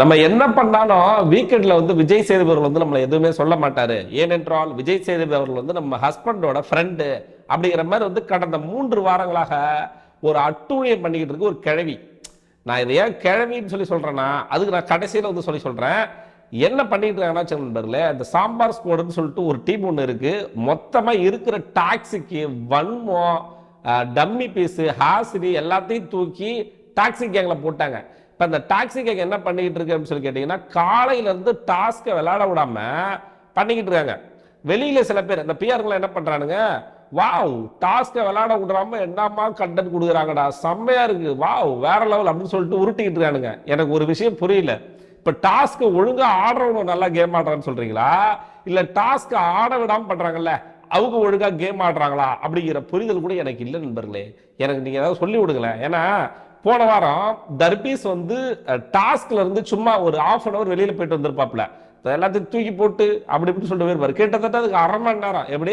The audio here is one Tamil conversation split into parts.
நம்ம என்ன பண்ணாலும் வீக்கெண்ட்ல வந்து விஜய் சேதுபதி அவர்கள் வந்து நம்மளை எதுவுமே சொல்ல மாட்டாரு. ஏனென்றால் விஜய் சேதுபதி அவர்கள் வந்து நம்ம ஹஸ்பண்டோட ஃப்ரெண்டு அப்படிங்கிற மாதிரி வந்து கடந்த மூன்று வாரங்களாக ஒரு அட்டூழியம் பண்ணிக்கிட்டு இருக்கு ஒரு கிழவி. நான் இதை ஏன் கிழவின்னு சொல்லி சொல்கிறேன்னா அதுக்கு நான் கடைசியில் வந்து சொல்லி சொல்கிறேன் என்ன பண்ணிட்டு இருக்காங்கன்னா சில நண்பர்களே அந்த சாம்பார் ஸ்குவாடுன்னு சொல்லிட்டு ஒரு டீம் ஒன்று இருக்குது மொத்தமாக இருக்கிற டாக்ஸிக்கு வன்மம் டம்மி பீஸு ஹாசினி எல்லாத்தையும் தூக்கி டாக்ஸி கேங்கில் போட்டாங்க. இப்போ அந்த டாக்ஸி கேக் என்ன பண்ணிக்கிட்டு இருக்கு அப்படின்னு சொல்லி கேட்டிங்கன்னா காலையிலேருந்து டாஸ்க்கை விளையாட விடாம பண்ணிக்கிட்டு இருக்காங்க. வெளியில சில பேர் இந்த பிஆர்களை என்ன பண்றானுங்க? வாவ் டாஸ்க்கை விளையாட விடாம என்னம்மா கண்டென்ட் கொடுக்குறாங்கடா செம்மையா இருக்கு. வாவ் வேற லெவல் அப்படின்னு சொல்லிட்டு உருட்டிக்கிட்டு இருக்கானுங்க. எனக்கு ஒரு விஷயம் புரியல. இப்ப டாஸ்க் ஒழுங்கா ஆடுறவங்க நல்லா கேம் ஆடுறான்னு சொல்றீங்களா? இல்ல டாஸ்க் ஆட விடாம பண்றாங்கல்ல அவங்க ஒழுங்கா கேம் ஆடுறாங்களா? அப்படிங்கிற புரிதல் கூட எனக்கு இல்லை நண்பர்களே. எனக்கு நீங்க ஏதாவது சொல்லி விடுங்களேன். ஏன்னா போன வாரம் தர்பீஸ் வந்து டாஸ்க்ல இருந்து சும்மா ஒரு ஆஃப் அன் அவர் வெளியில போயிட்டு வந்திருப்பாப்ல எல்லாத்தையும் தூக்கி போட்டு அப்படி இப்படி சொல்லிட்டு போயிருப்பாரு. கிட்டத்தட்ட அதுக்கு அரை மணி நேரம். எப்படி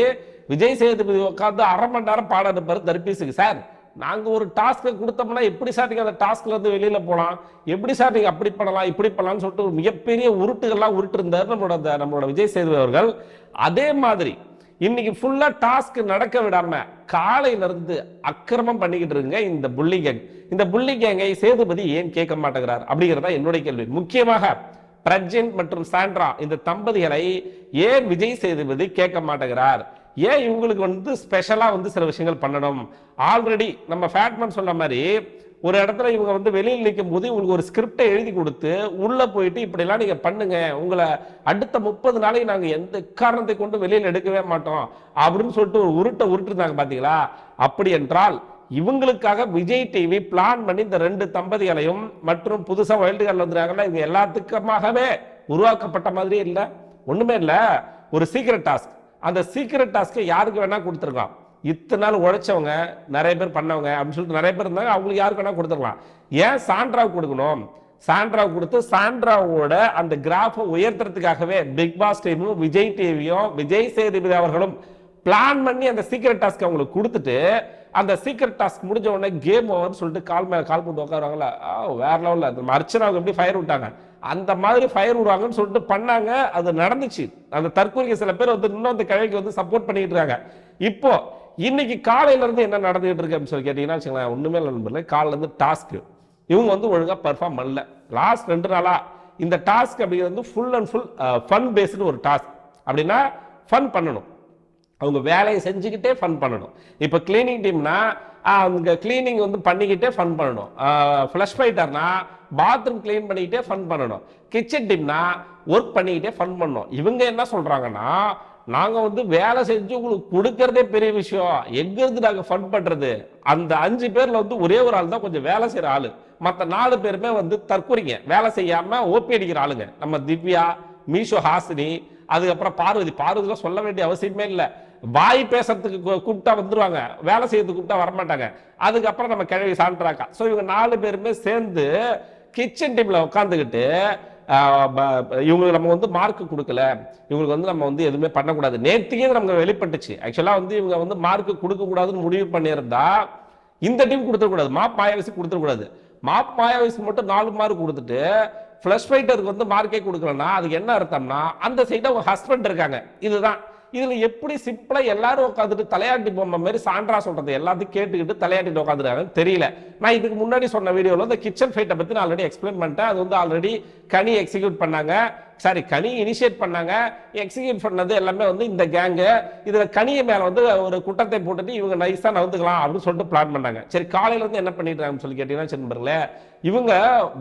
விஜய் சேதுபதி உட்காந்து அரை மணி நேரம் பாடம் இருப்பாரு தர்பீஸுக்கு. சார் நாங்க ஒரு டாஸ்க்கை கொடுத்தோம்னா எப்படி சார் நீங்க அந்த டாஸ்க்ல இருந்து வெளியில போலாம் எப்படி சார் நீங்க அப்படி பண்ணலாம் இப்படி பண்ணலாம்னு சொல்லிட்டு ஒரு மிகப்பெரிய உருட்டுகள்லாம் உருட்டு இருந்தார் நம்மளோட நம்மளோட விஜய் சேதுபதி அவர்கள். அதே மாதிரி இன்னைக்கு ஃபுல்லா டாஸ்க் நடக்க விடாம காலையில இருந்து அக்கிரமம் பண்ணிக்கிட்டு இருங்க இந்த புள்ளி கேங் இந்த புள்ளி கேங்கை சேதுபதி ஏன் கேட்க மாட்டேங்கிறார் அப்படிங்கிறதா என்னுடைய கேள்வி. முக்கியமாக பிரஜன் மற்றும் சாண்ட்ரா இந்த தம்பதிகளை ஏன் விஜய் சேதுபதி கேட்க மாட்டேங்கிறார்? ஏன் இவங்களுக்கு வந்து ஸ்பெஷலாக வந்து சில விஷயங்கள் பண்ணணும்? ஆல்ரெடி நம்ம ஃபேட்மேன் சொன்ன மாதிரி ஒரு இடத்துல இவங்க வந்து வெளியில் நிற்கும் போது உங்களுக்கு ஒரு ஸ்கிரிப்டை எழுதி கொடுத்து உள்ளே போயிட்டு இப்படிலாம் நீங்கள் பண்ணுங்க உங்களை அடுத்த முப்பது நாளைக்கு நாங்கள் எந்த காரணத்தை கொண்டு வெளியில் எடுக்கவே மாட்டோம் அப்படின்னு சொல்லிட்டு ஒரு உருட்டை உருட்டுருந்தாங்க பார்த்தீங்களா அப்படி என்றால் இவங்களுக்காக விஜய் டிவி பிளான் பண்ணி இந்த ரெண்டு தம்பதிகளையும் மற்றும் புதுசாக வைல்டு கார்டில் வந்துருக்காங்கல்ல இவங்க எல்லாத்துக்குமாகவே உருவாக்கப்பட்ட மாதிரியே இல்லை. ஒன்றுமே இல்லை. ஒரு சீக்கிரட் டாஸ்க் அந்த சீக்கிரட் டாஸ்க்கை யாருக்கு வேணால் கொடுத்துருக்கலாம். இத்தனை நாள் உழைச்சவங்க நிறைய பேர் பண்ணவங்க அப்படின்னு சொல்லிட்டு நிறைய பேர் இருந்தாங்க. அவங்களுக்கு யாருக்கு வேணால் கொடுத்துருக்கலாம். ஏன் சாண்ட்ராவுக்கு கொடுக்கணும்? சாண்ட்ராவை கொடுத்து சாண்ட்ராவோட அந்த கிராஃபை உயர்த்துறதுக்காகவே பிக் பாஸ் டீமும் விஜய் டிவியும் விஜய் சேதுபதி அவர்களும் பிளான் பண்ணி அந்த சீக்கிரட் டாஸ்க் அவங்களுக்கு கொடுத்துட்டு அந்த சீக்கிரட் டாஸ்க் முடிஞ்ச உடனே கேம் ஓவர் சொல்லிட்டு கால் மேலே கால் போட்டு உட்காருவாங்களா ஆ, வேற அந்த நம்ம அர்ச்சனாவுக்கு எப்படி ஃபயர் விட்டாங்க? அந்த மாதிரி ஃபயர் விடுவாங்கன்னு சொல்லிட்டு பண்ணாங்க. அது நடந்துச்சு. அந்த தற்கொலைக்கு சில பேர் வந்து இன்னும் அந்த கழகி வந்து சப்போர்ட் பண்ணிட்டு இருக்காங்க. இப்போ இன்னைக்கு காலையில இருந்து என்ன நடந்துகிட்டு இருக்கு அப்படின்னு சொல்லி கேட்டீங்கன்னா வச்சுங்களேன் ஒண்ணுமே இல்லை நண்பர்களே. காலையில இருந்து டாஸ்க் இவங்க வந்து ஒழுங்கா பர்ஃபார்ம் பண்ணல. லாஸ்ட் ரெண்டு நாளா இந்த டாஸ்க் அப்படிங்கிறது வந்து full and full fun based ஒரு டாஸ்க் அப்படின்னா ஃபன் பண்ணணும். அவங்க வேலையை செஞ்சுக்கிட்டே ஃபன் பண்ணணும். இப்போ கிளீனிங் டீம்னா அவங்க கிளீனிங் வந்து பண்ணிக்கிட்டே ஃபன் பண்ணணும். ஃப்ளஷ் ஃபைட்டர்னா பாத்ரூம் க்ளீன் பண்ணிக்கிட்டே ஃபன் பண்ணணும். கிச்சன் டீம்னா ஒர்க் பண்ணிக்கிட்டே ஃபன் பண்ணணும். இவங்க என்ன சொல்கிறாங்கன்னா நாங்கள் வந்து வேலை செஞ்சு உங்களுக்கு கொடுக்கறதே பெரிய விஷயம். எங்கேருந்து இருந்து ஃபன் பண்ணுறது அந்த அஞ்சு பேரில் வந்து ஒரே ஒரு ஆள் தான் கொஞ்சம் வேலை செய்கிற ஆள். மற்ற நாலு பேருமே வந்து தற்கொலைங்க. வேலை செய்யாமல் ஓபி அடிக்கிற ஆளுங்க. நம்ம திவ்யா மீஷோ ஹாசினி அதுக்கப்புறம் பார்வதி. பார்வதிலாம் சொல்ல வேண்டிய அவசியமே இல்லை. வாய் பேசுறதுக்கு கூப்பிட்டா வந்துருவாங்க. வேலை செய்யறதுக்கு கூப்பிட்டா வரமாட்டாங்க. அதுக்கப்புறம் நம்ம கிழவி சான்றாக்கா ஸோ இவங்க நாலு பேருமே சேர்ந்து கிச்சன் டீம்ல உட்காந்துக்கிட்டு இவங்களுக்கு நம்ம வந்து மார்க் கொடுக்கல. இவங்களுக்கு வந்து நம்ம வந்து எதுவுமே பண்ணக்கூடாது. நேற்றுக்கே நமக்கு வெளிப்பட்டுச்சு. ஆக்சுவலாக வந்து இவங்க வந்து மார்க் கொடுக்கக்கூடாதுன்னு முடிவு பண்ணியிருந்தா இந்த டீம் கொடுத்துடக்கூடாது. மாப் மாயாவசி கொடுத்துடக்கூடாது. மாப் மாயாவசி மட்டும் நாலு மார்க் கொடுத்துட்டு ஃப்ளஷ் ஃபைட்டருக்கு வந்து மார்க்கே கொடுக்கலன்னா அதுக்கு என்ன அர்த்தம்னா அந்த சைடில் அவங்க ஹஸ்பண்ட் இருக்காங்க. இதுதான். இதுல எப்படி சிம்பிளா எல்லாரும் உட்காந்துட்டு தலையாட்டி பொம்மை மாதிரி சான்றா சொல்றது? எல்லாத்தையும் கேட்டுக்கிட்டு தலையாட்டிட்டு உட்காந்துருக்காங்கன்னு தெரியல. நான் இதுக்கு முன்னாடி சொன்ன வீடியோல இந்த கிச்சன் ஃபைட்டை பத்தி நான் ஆல்ரெடி எக்ஸ்பிளைன் பண்ணிட்டேன். அது வந்து ஆல்ரெடி கனி எக்ஸிக்யூட் பண்ணாங்க. சாரி கனி இனிஷியேட் பண்ணாங்க. எக்ஸிக்யூட் பண்ணது எல்லாமே வந்து இந்த கேங்கு இதுல கனிய மேல வந்து ஒரு குட்டத்தை போட்டுட்டு இவங்க நைஸா நவுந்துக்கலாம் அப்படின்னு சொல்லிட்டு பிளான் பண்ணாங்க. சரி காலையில இருந்து என்ன பண்ணிட்டாங்கன்னு சொல்லி கேட்டீங்கன்னா சரி இவங்க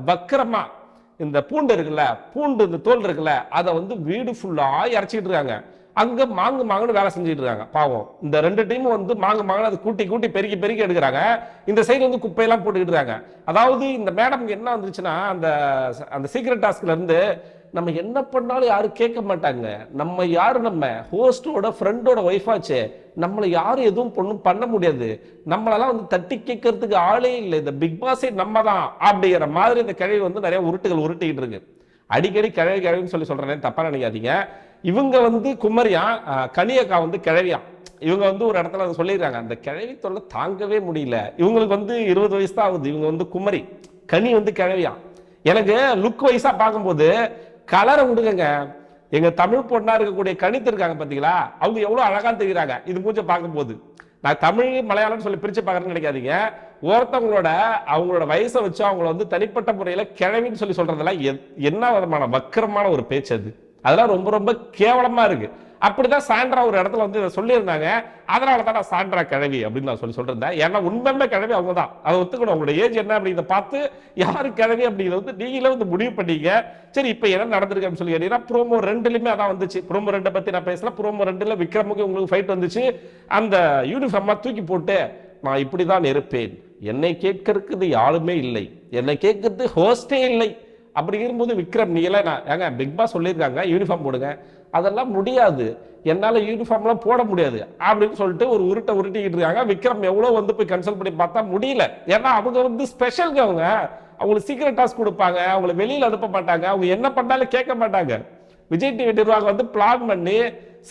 வக்கரமா இந்த பூண்டு இருக்குல்ல பூண்டு இந்த தோல் இருக்குல்ல அதை வந்து வீடு ஃபுல்லா இறச்சிக்கிட்டு இருக்காங்க. அங்க மாங்கு மாங்குன்னு வேலை செஞ்சுட்டு இருக்காங்க. பாவம். இந்த ரெண்டு டீமும் வந்து மாங்கு மாங்குன்னு அதை கூட்டி கூட்டி பெருக்கி பெருக்கி எடுக்கிறாங்க. இந்த சைடு வந்து குப்பையெல்லாம் போட்டுக்கிட்டு இருக்காங்க. அதாவது இந்த மேடம் என்ன வந்துச்சுன்னா அந்த அந்த சீக்ரெட் டாஸ்க்ல இருந்து நம்ம என்ன பண்ணாலும் யாரும் கேட்க மாட்டாங்க. நம்ம யாரு நம்ம? ஹோஸ்டோட ஃப்ரெண்டோட ஒய்ஃபாச்சு நம்மளை யாரும் எதுவும் பொண்ணும் பண்ண முடியாது. நம்மளெல்லாம் வந்து தட்டி கேட்கறதுக்கு ஆளே இல்லை. இந்த பிக் பாஸே நம்ம தான் அப்படிங்கிற மாதிரி இந்த கிழவி வந்து நிறைய உருட்டுகள் உருட்டிக்கிட்டு இருக்கு. அடிக்கடி கிழவி கிழவின்னு சொல்லி சொல்றேன் தப்பா நினைக்காதீங்க. இவங்க வந்து குமரியா கனியக்கா வந்து கிழவியா இவங்க வந்து ஒரு இடத்துல அதை சொல்லிடுறாங்க அந்த கிழவி தொல்லை தாங்கவே முடியல. இவங்களுக்கு வந்து இருபது வயசு தான் ஆகுது. இவங்க வந்து குமரி கனி வந்து கிழவியா எனக்கு லுக் வைஸா பார்க்கும்போது கலரை விடுங்க எங்க தமிழ் பொண்ணா இருக்கக்கூடிய கணித்து இருக்காங்க பாத்தீங்களா? அவங்க எவ்வளவு அழகா தெரிகிறாங்க இது மூஞ்ச பார்க்கும்போது. நான் தமிழ் மலையாளம் சொல்லி பிரிச்சு பார்க்கறேன்னு நினைக்காதீங்க. ஒருத்தவங்களோட அவங்களோட வயசை வச்சு அவங்கள வந்து தனிப்பட்ட முறையில கிழவின்னு சொல்லி சொல்றதெல்லாம் என்ன விதமான வக்கரமான ஒரு பேச்சு அது? அதெல்லாம் ரொம்ப ரொம்ப கேவலமா இருக்கு. அப்படிதான் சாண்ட்ரா ஒரு இடத்துல வந்து இதை சொல்லியிருந்தாங்க. அதனால தான் சாண்ட்ரா கிழவி அப்படின்னு நான் சொல்லி சொல்லிருந்தேன். ஏன்னா உண்மையுமே கிழவி அவங்க தான் அதை ஒத்துக்கணும். உங்களோட ஏஜ் என்ன அப்படிங்கிறத பார்த்து யார் கிழவி அப்படிங்கிறத வந்து நீங்களே வந்து முடிவு பண்ணீங்க. சரி இப்போ என்ன நடந்திருக்கு அப்படின்னு சொல்லி கேட்டீங்கன்னா ப்ரோமோ ரெண்டுலையுமே அதான் வந்துச்சு. ப்ரோமோ ரெண்டை பற்றி நான் பேசல. ப்ரோமோ ரெண்டுல விக்ரமுக்கு உங்களுக்கு ஃபைட் வந்துச்சு. அந்த யூனிஃபார்மா தூக்கி போட்டு நான் இப்படிதான் இருப்பேன். என்னை கேட்கறதுக்கு யாருமே இல்லை. என்னை கேட்கறது ஹோஸ்டே இல்லை. அப்படி இருக்கும்போது விக்ரம் நீ நான் ஏங்க பிக் பாஸ் சொல்லியிருக்காங்க யூனிஃபார்ம் போடுங்க. அதெல்லாம் முடியாது. என்னால் யூனிஃபார்ம்லாம் போட முடியாது அப்படின்னு சொல்லிட்டு ஒரு உருட்டை உருட்டிக்கிட்டு இருக்காங்க. விக்ரம் எவ்வளோ வந்து போய் கன்சல்ட் பண்ணி பார்த்தா முடியல. ஏன்னா அவங்க வந்து ஸ்பெஷலுங்க அவங்க. அவங்களுக்கு சீக்கிரம் டாஸ்க் கொடுப்பாங்க அவங்கள வெளியில் அனுப்ப மாட்டாங்க. அவங்க என்ன பண்ணாலும் கேட்க மாட்டாங்க. விஜய் டிவி நிர்வாகம் வந்து பிளான் பண்ணி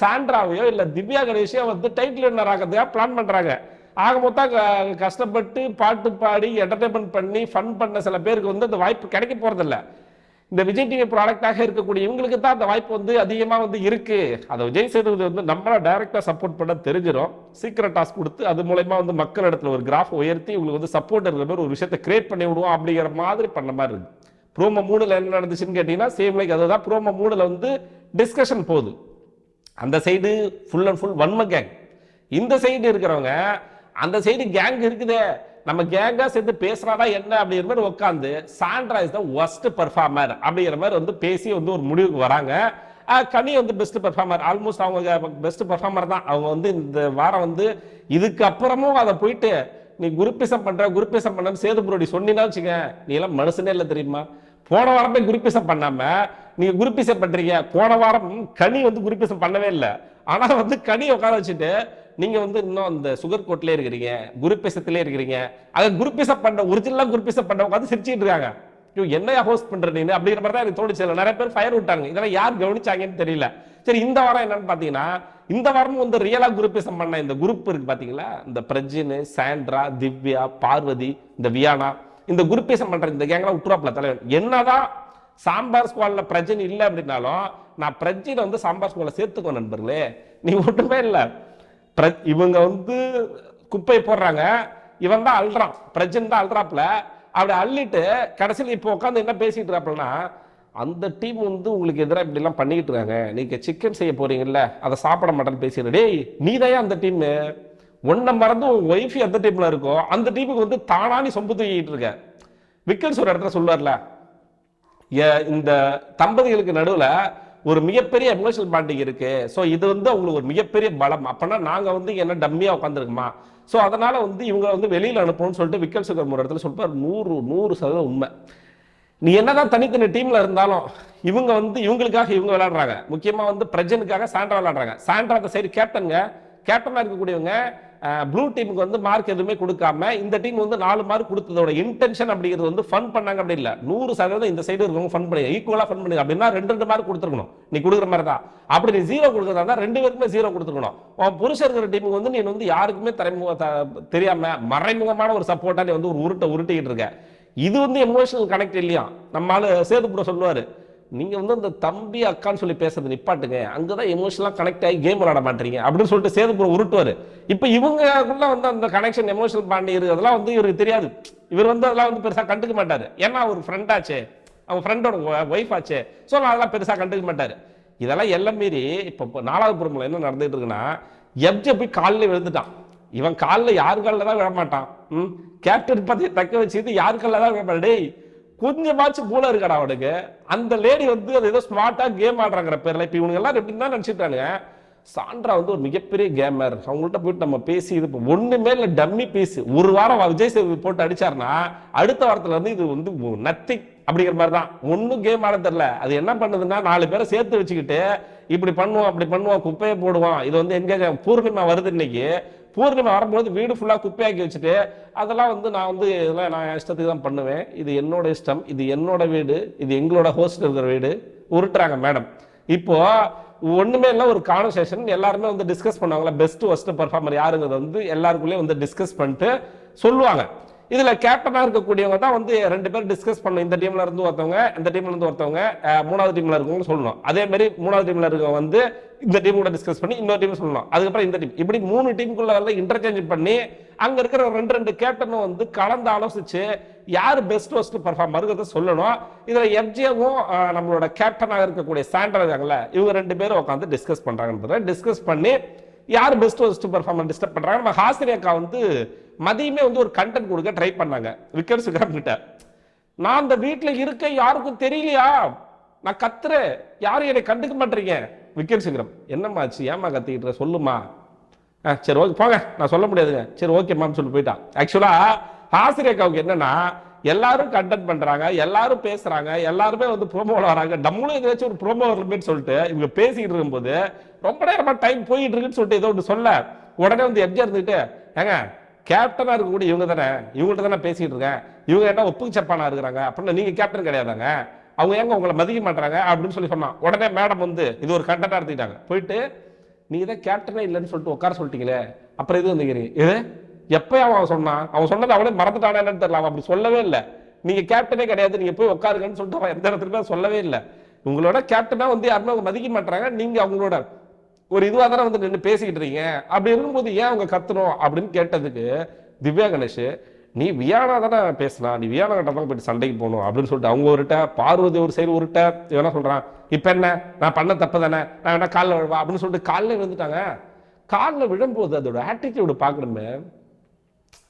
சாண்ட்ராவையோ இல்லை திவ்யா கணேஷையோ வந்து டைட்டில் வின்னர் ஆகிறதுக்காக பிளான் பண்ணுறாங்க ஆக மொத்தம் க- கஷ்டப்பட்டு பாட்டு பாடி என்டர்டைன்மெண்ட் பண்ணி ஃபன் பண்ண சில பேருக்கு வந்து அந்த வாய்ப்பு கிடைக்க போறதில்ல. இந்த விஜய் டிவி ப்ராடக்டாக இருக்கக்கூடிய இவங்களுக்கு தான் அந்த வாய்ப்பு வந்து அதிகமாக வந்து இருக்கு. அதை விஜய் சேதுபதி வந்து நம்மளாக டைரக்டா சப்போர்ட் பண்ண தெரிஞ்சிடும். சீக்கிரம் டாஸ்க் கொடுத்து அது மூலயமா வந்து மக்கள் இடத்துல ஒரு கிராஃப் உயர்த்தி இவங்களுக்கு வந்து சப்போர்ட் இருக்கிற மாதிரி ஒரு விஷயத்தை கிரியேட் பண்ணி விடுவோம் அப்படிங்கிற மாதிரி பண்ண மாதிரி இருக்கு. ப்ரோமோ மூணுல என்ன நடந்துச்சுன்னு கேட்டீங்கன்னா சேம் லைக் அதுதான். ப்ரோமோ மூணுல வந்து டிஸ்கஷன் போகுது. அந்த சைடு ஃபுல் அண்ட் ஃபுல் வன்ம கேங் இந்த சைடு இருக்கிறவங்க அந்த சைடு கேங் இருக்குதே. நம்ம கேங்கா சேர்ந்து பேசுறாடா என்ன அப்படிங்கிற மாதிரி உட்காந்து Sandra is the worst performer அப்படிங்கிற மாதிரி வந்து பேசி வந்து ஒரு முடிவுக்கு வராங்க. கனி வந்து பெஸ்ட் பெர்ஃபார்மர் ஆல்மோஸ்ட் அவங்க பெஸ்ட் பெர்ஃபார்மர் தான். அவங்க வந்து இந்த வாரம் வந்து இதுக்கப்புறமும் அதை போயிட்டு நீ குருப்பிசம் பண்ற குருப்பிசம் பண்ண சேது புரோடி சொன்னீங்கன்னா வச்சுக்க நீ எல்லாம் மனுஷனே இல்லை தெரியுமா? போன வாரமே குருப்பிசம் பண்ணாம நீங்க குருப்பிசம் பண்றீங்க. போன வாரம் கனி வந்து குருப்பிசம் பண்ணவே இல்லை. ஆனா வந்து கனி உட்கார வச்சுட்டு நீங்க வந்து இன்னும் அந்த சுகர் கோட்லயே இருக்கிறீங்க குருப்பேசத்திலே இருக்கிறீங்க. அத குருப்பேச பண்ண ஒரிஜினலா குருப்பேச பண்ண உட்காந்து சிரிச்சிட்டு இருக்காங்க. ஐயோ என்னையா ஹோஸ்ட் பண்ற நீ அப்படிங்கிற மாதிரி தான் எனக்கு தோணுச்சு. நிறைய பேர் ஃபயர் விட்டாங்க. இதெல்லாம் யார் கவனிச்சாங்கன்னு தெரியல. சரி இந்த வாரம் என்னன்னு பாத்தீங்கன்னா இந்த வாரமும் வந்து ரியலா குரூப்பிசம் பண்ண இந்த குரூப் இருக்கு பாத்தீங்களா இந்த பிரஜின் சாண்ட்ரா திவ்யா பார்வதி இந்த வியானா. இந்த குரூப்பிசம் பண்ற இந்த கேங்லாம் விட்டுருவாப்ல தலைவன். என்னதான் சாம்பார் ஸ்குவாட்ல பிரஜன் இல்லை அப்படின்னாலும் நான் பிரஜினை வந்து சாம்பார் ஸ்குவாட்ல சேர்த்துக்கோ நண்பர்களே. நீ ஒன்றுமே இல்லை. பிர- இவங்க வந்து குப்பை போடுறாங்க. இவன் தான் அல்றான். பிரஜன் தான் அல்றாப்ல அப்படி அள்ளிட்டு கடைசியில் இப்போ உட்காந்து என்ன பேசிட்டு இருக்காப்புலன்னா அந்த டீம் வந்து உங்களுக்கு எதிராக இப்படி எல்லாம் பண்ணிக்கிட்டு இருக்காங்க. நீங்கள் சிக்கன் செய்ய போறீங்கல்ல அதை சாப்பிட மாட்டேன்னு பேசிடு டேய் நீ அந்த டீம் உன்னை மறந்து உன் ஒய்ஃப் எந்த டீம்ல இருக்கோ அந்த டீமுக்கு வந்து தானா நீ சொம்பு தூக்கிட்டு இருக்க. விக்கல்ஸ் ஒரு இடத்துல சொல்லுவார்ல இந்த தம்பதிகளுக்கு நடுவில் ஒரு மிகப்பெரிய எமோஷனல் பாண்டிங் இருக்கு. ஸோ இது வந்து அவங்களுக்கு ஒரு மிகப்பெரிய பலம். அப்பனா நாங்க வந்து என்ன டம்மியா உட்காந்துருக்குமா ஸோ அதனால வந்து இவங்க வந்து வெளியில் அனுப்பணும்னு சொல்லிட்டு விக்கல் சுகர் ஒரு இடத்துல சொல்லிட்டு நூறு நூறு சதவீதம் உண்மை. நீ என்னதான் தனித்தனி டீம்ல இருந்தாலும் இவங்க வந்து இவங்களுக்காக இவங்க விளையாடுறாங்க. முக்கியமா வந்து பிரஜனுக்காக சாண்ட்ரா விளையாடுறாங்க. சாண்ட்ரா அந்த சைடு கேப்டனுங்க கேப்டனா இருக்கக்கூடியவங்க ப்ளூ டீமுக்கு வந்து மார்க் எதுவுமே கொடுக்காம இந்த டீம் வந்து நாலு மார்க் கொடுத்ததோட இன்டென்ஷன் அப்படிங்கிறது வந்து ஃபன் பண்ணாங்க அப்படி இல்லை. நூறு சதவீதம் இந்த சைடு இருக்கவங்க ஃபன் பண்ணி ஈக்குவலாக ஃபன் பண்ணுங்க அப்படின்னா ரெண்டு ரெண்டு மார்க் கொடுத்துருக்கணும். நீ கொடுக்குற மாதிரி தான். அப்படி நீ ஜீரோ கொடுக்குறதா இருந்தால் ரெண்டு பேருக்குமே ஜீரோ கொடுத்துருக்கணும். உன் புருஷ இருக்கிற டீமுக்கு வந்து நீ வந்து யாருக்குமே தரைமுக தெரியாம மறைமுகமான ஒரு சப்போர்ட்டாக நீ வந்து ஒரு உருட்டை உருட்டிக்கிட்டு இருக்க. இது வந்து எமோஷனல் கனெக்ட் இல்லையா? நம்மளால ஆளு சொல்லுவார் நீங்கள் வந்து அந்த தம்பி அக்கான்னு சொல்லி பேசுறது நிப்பாட்டுங்க. அங்கதான் எமோஷனலாக கனெக்ட் ஆகி கேம் விளாட மாட்டீங்க அப்படின்னு சொல்லிட்டு சேதுபுரம் உருட்டுவார். இப்போ இவங்களுக்குள்ள வந்து அந்த கனெக்ஷன் எமோஷனல் பாண்டி இருக்கு அதெல்லாம் வந்து இவருக்கு தெரியாது. இவர் வந்து அதெல்லாம் வந்து பெருசாக கண்டுக்க மாட்டார். ஏன்னா அவர் ஃப்ரெண்டாச்சே அவங்க ஃப்ரெண்டோட ஒய்ஃப் ஆச்சே. ஸோ அதெல்லாம் பெருசாக கண்டுக்க மாட்டார். இதெல்லாம் எல்லாம் மீறி இப்போ நாலாவது புறமுல என்ன நடந்துகிட்டு இருக்குன்னா எப்ஜே போய் காலில் விழுந்துட்டான். இவன் காலில் யார் காலில் தான் விழமாட்டான்? ம்? கேப்டன் பத்தி தக்க வச்சுக்கிட்டு யார் காலில் தான் விழமாட்டான்? டேய் கொஞ்சமாச்சும் மூளை இருக்காடா அவனுக்கு. அந்த லேடி வந்து அது ஏதோ ஸ்மார்ட்டா கேம் ஆடுறாங்கிற பேர்ல. இப்ப இவனுங்க எல்லாரும் எப்படின்னு தான் நினைச்சிட்டானுங்க சாண்ட்ரா வந்து ஒரு மிகப்பெரிய கேமர் அவங்கள்ட்ட போயிட்டு நம்ம பேசி இது இப்போ ஒண்ணுமே இல்லை டம்மி பீஸ் ஒரு வாரம் விஜய் சேதுபதி போட்டு அடிச்சாருன்னா அடுத்த வாரத்துல வந்து இது வந்து நத்திங் அப்படிங்கிற மாதிரி தான். ஒன்றும் கேம் ஆட தெரில அது என்ன பண்ணுதுன்னா நாலு பேரை சேர்த்து வச்சுக்கிட்டு இப்படி பண்ணுவோம் அப்படி பண்ணுவோம் குப்பையை போடுவோம். இது வந்து எங்கே பூர்ணிமா வருது இன்னைக்கு. பூர்ணிமா வரும்போது வீடு ஃபுல்லாக குப்பையாக்கி வச்சுட்டு அதெல்லாம் வந்து நான் வந்து இதெல்லாம் நான் என் இஷ்டத்துக்கு தான் பண்ணுவேன். இது என்னோட இஷ்டம். இது என்னோட வீடு. இது எங்களோட ஹோஸ்ட் இருக்கிற வீடு. உருட்டுறாங்க மேடம் இப்போ ஒண்ணுமே இல்லை ஒரு கான்வர்சேஷன் எல்லாருமே வந்து டிஸ்கஸ் பண்ணுவாங்களா பெஸ்ட் ஒஸ்ட் பர்ஃபார்மர் யாருங்கிறத வந்து எல்லாருக்குள்ளேயும் வந்து டிஸ்கஸ் பண்ணிட்டு சொல்லுவாங்க. இதுல கேப்டனா இருக்கக்கூடியவங்க தான் வந்து ரெண்டு பேரும் டிஸ்கஸ் பண்ணணும். இந்த டீம்ல இருந்து ஒருத்தவங்க இந்த டீம்ல இருந்து ஒருத்தவங்க மூணாவது டீம்ல இருக்கவங்க சொல்லணும். அதே மாதிரி மூணாவது டீம்ல இருக்கவங்க வந்து இந்த டீம் கூட டிஸ்கஸ் பண்ணி இன்னொரு டீம் சொல்லணும். அதுக்கப்புறம் இந்த டீம் இப்படி மூணு டீமுக்குள்ள வந்து இன்டர்சேஞ்ச் பண்ணி அங்க இருக்கிற ரெண்டு ரெண்டு கேப்டனும் வந்து கலந்து ஆலோசிச்சு யார் பெஸ்ட் ஒஸ்ட் பர்ஃபார்மருங்கிறத சொல்லணும். இதுல எஃப்ஜியும் நம்மளோட கேப்டனாக இருக்கக்கூடிய சாண்டர் இருக்காங்கல்ல இவங்க ரெண்டு பேரும் உட்காந்து டிஸ்கஸ் பண்றாங்கன்றத டிஸ்கஸ் பண்ணி யார் பெஸ்ட் ஒஸ்ட் பர்ஃபார்மர் டிஸ்டர்ப் பண்ணுறாங்க நம்ம ஹாசினி வந்து மதியமே வந்து ஒரு கண்டென்ட் கொடுக்க ட்ரை பண்ணாங்க. விக்கெட் சுகரம் கிட்ட. நான் அந்த வீட்டில் இருக்க யாருக்கும் தெரியலையா? நான் கத்துறேன். யாரும் என்னை கண்டுக்க மாட்டீங்க. விக்கெட் சுகரம் என்னம்மாச்சு ஏமா கத்திக்கிட்டு சொல்லுமா ஆ சரி ஓகே போங்க. நான் சொல்ல முடியாதுங்க. சரி ஓகே மேம் சொல்லி போயிட்டான் ஆக்சுவலாக ஆசிரியக்காவுக்கு என்னன்னா எல்லாரும் கண்டென்ட் பண்றாங்க எல்லாரும் பேசுறாங்க எல்லாருமே வந்து ப்ரோமோவில் வராங்க. நம்மளும் ஏதாச்சும் ஒரு ப்ரோமோ வரணும்னு சொல்லிட்டு இவங்க பேசிக்கிட்டு இருக்கும்போது ரொம்ப நேரமா டைம் போயிட்டு இருக்குன்னு சொல்லிட்டு ஏதோ ஒன்று சொல்ல உடனே வந்து எம்ஜிஆர் இருந்துட்டு ஏங்க கேப்டனா இருக்கக்கூடிய இவங்க தானே? இவங்கள்ட்ட தானே பேசிட்டு இருக்கேன். இவங்க என்ன ஒப்புக்கு சப்பானா இருக்கிறாங்க? அப்படின்னா நீங்க கேப்டன் கிடையாதாங்க? அவங்க ஏங்க உங்களை மதிக்க மாட்டாங்க அப்படின்னு சொல்லி சொன்னான். உடனே மேடம் வந்து இது ஒரு கண்டென்ட்டா எடுத்துக்கிட்டாங்க. போயிட்டு நீங்கள் தான் கேப்டனே இல்லைன்னு சொல்லிட்டு உட்கார சொல்லிட்டீங்களே? அப்புறம் இது வந்துக்கிறீங்க இது எப்பயும் அவன் சொன்னான்? அவன் சொன்னதை அவனே மறந்துட்டானே என்னன்னு தெரியல. அவன் அப்படி சொல்லவே இல்லை. நீங்க கேப்டனே கிடையாது. நீங்க போய் உட்காருங்கன்னு சொல்லிட்டு அவன் எந்த இடத்துலயுமே சொல்லவே இல்லை. உங்களோட கேப்டனா வந்து யாருமே அவங்க மதிக்க மாட்டாங்க நீங்க அவங்களோட ஒரு இதுவாக தானே வந்து நின்று பேசிக்கிட்டு இருக்கீங்க. அப்படி இருக்கும்போது ஏன் அவங்க கத்தணும் அப்படின்னு கேட்டதுக்கு திவ்யா கணேஷ் நீ வியானா தானே பேசினா? நீ வியானா கிட்ட தான் போயிட்டு சண்டைக்கு போகணும். அப்படின்னு சொல்லிட்டு அவங்க ஒருட்ட பார்வதி ஒரு சைடு ஒருட்ட இவனா சொல்கிறான் இப்போ என்ன? நான் பண்ண தப்பு தானே? நான் வேணா காலில் விழுவா? அப்படின்னு சொல்லிட்டு காலில் விழுந்துட்டாங்க. காலில் விழும்போது அதோட ஆட்டிடியூடு பார்க்கணுமே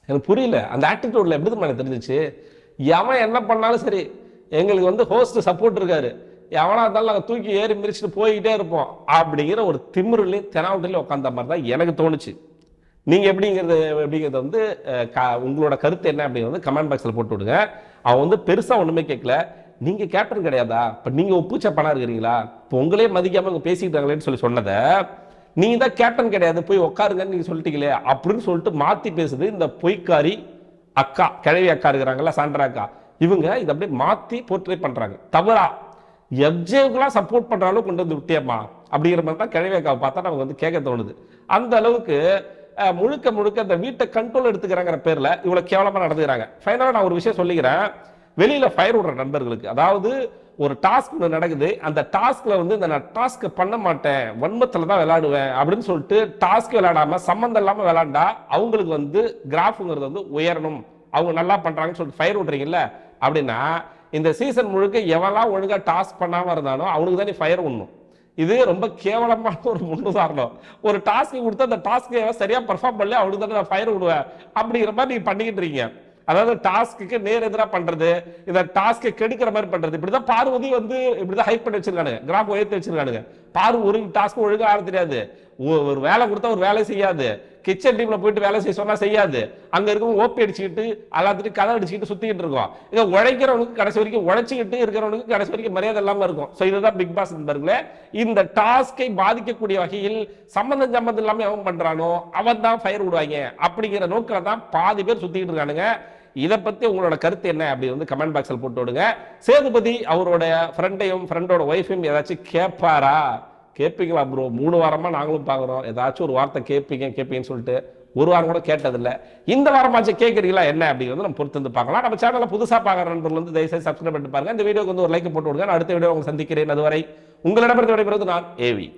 எனக்கு புரியல. அந்த ஆட்டிடியூடில் எப்படி தெரியுமா எனக்கு தெரிஞ்சிச்சு? எவன் என்ன பண்ணாலும் சரி எங்களுக்கு வந்து ஹோஸ்ட் சப்போர்ட் இருக்காரு. எவனா இருந்தாலும் நாங்கள் தூக்கி ஏறி மிரிச்சிட்டு போய்கிட்டே இருப்போம். அப்படிங்கிற ஒரு திமிருலையும் தெனாவட்டிலையும் உட்காந்த மாதிரி தான் எனக்கு தோணுச்சு. நீங்கள் எப்படிங்கிறது எப்படிங்கிறது வந்து க- உங்களோட கருத்து என்ன அப்படிங்கிறது கமெண்ட் பாக்ஸில் போட்டு விடுங்க. அவன் வந்து பெருசாக ஒன்றுமே கேட்கல. நீங்கள் கேப்டன் கிடையாதா? இப்போ நீங்கள் ஒப்புச்ச பணம் இருக்கிறீங்களா? இப்போ உங்களே மதிக்காமல் இவங்க பேசிக்கிட்டாங்களேன்னு சொல்லி சொன்னதை நீங்கள் தான் கேப்டன் கிடையாது போய் உட்காருங்கன்னு நீங்கள் சொல்லிட்டீங்களே அப்படின்னு சொல்லிட்டு மாற்றி பேசுது இந்த பொய்க்காரி அக்கா கிழவி அக்கா இருக்கிறாங்கல்ல சாண்ட்ரா அக்கா. இவங்க இதை அப்படியே மாற்றி போர்ட்ரேட் பண்ணுறாங்க தவறா. எஃப்ஜேவுக்குலாம் சப்போர்ட் பண்ணுற அளவுக்கு கொண்டு வந்து விட்டியம்மா அப்படிங்கிற மாதிரி தான் கிழவி அக்காவை பார்த்தா நமக்கு வந்து கேட்க தோணுது. அந்த அளவுக்கு முழுக்க முழுக்க அந்த வீட்டை கண்ட்ரோல் எடுத்துக்கிறாங்கிற பேரில் இவ்வளோ கேவலமாக நடந்துக்கிறாங்க. ஃபைனலாக நான் ஒரு விஷயம் சொல்லிக்கிறேன். வெளியில் ஃபயர் விடுற நண்பர்களுக்கு அதாவது ஒரு டாஸ்க் ஒன்று நடக்குது. அந்த டாஸ்க்கில் வந்து இந்த நான் டாஸ்க்கு பண்ண மாட்டேன். வன்மத்தில் தான் விளாடுவேன் அப்படின்னு சொல்லிட்டு டாஸ்க் விளாடாமல் சம்மந்தம் இல்லாமல் விளாண்டா அவங்களுக்கு வந்து கிராஃபுங்கிறது வந்து உயரணும். அவங்க நல்லா பண்ணுறாங்கன்னு சொல்லிட்டு ஃபயர் விட்றீங்கல்ல அப்படின்னா இந்த சீசன் முழுக்க எவெல்லாம் ஒழுங்காக டாஸ்க் பண்ணாமல் இருந்தாலும் அவனுக்கு தான் நீ ஃபயர் விடணும். இது ரொம்ப கேவலமான ஒரு முன்னுதாரணம். ஒரு டாஸ்க்கு கொடுத்து அந்த டாஸ்க்கு சரியாக பர்ஃபார்ம் பண்ணல அவனுக்கு தான் நான் ஃபயர் விடுவேன். அப்படிங்கிற மாதிரி நீங்கள் பண்ணிக்கிட்டு இருக்கீங்க. அதாவது டாஸ்க்கு நேர் எதிராக பண்றது இந்த டாஸ்க்கை கெடுக்கிற மாதிரி பண்றது. இப்படிதான் பார்வதி வந்து இப்படிதான் ஹைப் பண்ணி வச்சிருக்கானுங்க. கிராஃப் உயர்த்தி வச்சிருக்கானுங்க. பார்வ ஒரு டாஸ்க் ஒழுங்காக ஆட தெரியாது. ஒரு வேலை கொடுத்தா ஒரு வேலை செய்யாது. கிச்சன் டீம்ல போயிட்டு வேலை செய்ய சொன்னா செய்யாது. அங்க இருக்கவங்க ஓப்பி அடிச்சுக்கிட்டு எல்லாத்துட்டும் கதை அடிச்சுக்கிட்டு சுத்திக்கிட்டு இருக்கோம். இங்க உழைக்கிறவனுக்கு கடைசி வரைக்கும் உழைச்சிக்கிட்டு இருக்கிறவனுக்கு கடைசி வரைக்கும் மரியாதை இல்லாம இருக்கும். சோ இதுதான் பிக் பாஸ் நண்பர்களே. இந்த டாஸ்கை பாதிக்கக்கூடிய வகையில் சம்பந்தம் சம்பந்தம் இல்லாம அவன் பண்றானோ அவன் தான் ஃபயர் விடுவாங்க. அப்படிங்கிற நோக்கில தான் பாதி பேர் சுத்திக்கிட்டு இருக்கானுங்க. இதை பற்றி உங்களோட கருத்து என்ன அப்படி வந்து கமெண்ட் பாக்ஸில் போட்டு விடுங்க. சேதுபதி அவரோட ஃப்ரெண்டையும் ஃப்ரெண்டோட ஒய்ஃபையும் ஏதாச்சும் கேட்பாரா? கேட்பீங்களா ப்ரோ மூணு வாரமாக நாங்களும் பார்க்குறோம். ஏதாச்சும் ஒரு வார்த்தை கேட்பீங்க கேட்பீங்கன்னு சொல்லிட்டு ஒரு வாரம் கூட கேட்டதில்ல. இந்த வாரமாச்சும் கேட்குறீங்களா என்ன அப்படிங்கிறது நம்ம பொறுத்து வந்து பார்க்கலாம். நம்ம சேனலில் புதுசாக பார்க்குற நண்பர்கள் வந்து தயவுசெய்து சப்ஸ்கிரைப் பண்ணிட்டு பாருங்க. இந்த வீடியோக்கு வந்து ஒரு லைக் போட்டு விடுங்க. நான் அடுத்த வீடியோ உங்களை சந்திக்கிறேன். அதுவரை உங்களிடமிருந்து விடைபெறுவது நான் ஏவி